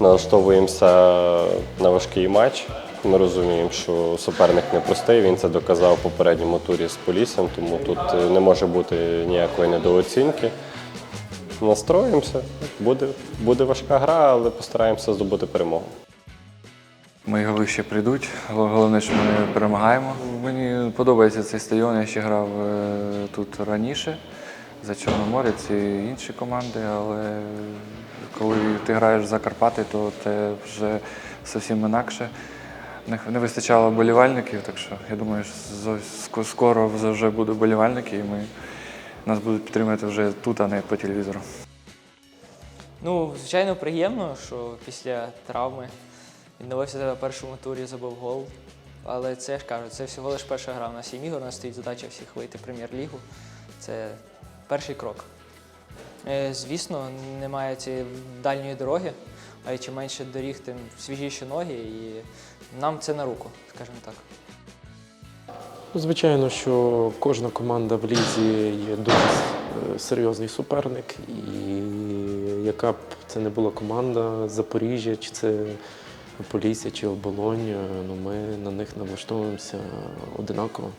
налаштовуємося на важкий матч. Ми розуміємо, що суперник непростий, він це доказав в попередньому турі з Поліссям, тому тут е, не може бути ніякої недооцінки. Настроїмося, буде, буде важка гра, але постараємося здобути перемогу. Мої голи ще прийдуть. Головне, що ми перемагаємо. Мені подобається цей стадіон. Я ще грав е, тут раніше за Чорноморець і інші команди, але коли ти граєш за Карпати, то це вже зовсім інакше. Не, вистачало болівальників, так що я думаю, що скоро вже будуть болівальники, і ми, нас будуть підтримувати вже тут, а не по телевізору. Ну, звичайно, приємно, що після травми відновився на першому турі, забив гол. Але це ж кажу, це всього лише перша гра. У нас є ігор, у нас стоїть задача всіх вийти в прем'єр-лігу. Це перший крок. Е, Звісно, немає цієї дальньої дороги, а чим менше доріг, тим свіжіші ноги, і нам це на руку, скажімо так. Ну, Звичайно, що кожна команда в лізі є дуже е, серйозний суперник, і яка б це не була команда Запоріжжя, чи це Полісся, чи Оболонь, е, ну ми на них налаштовуємося одинаково.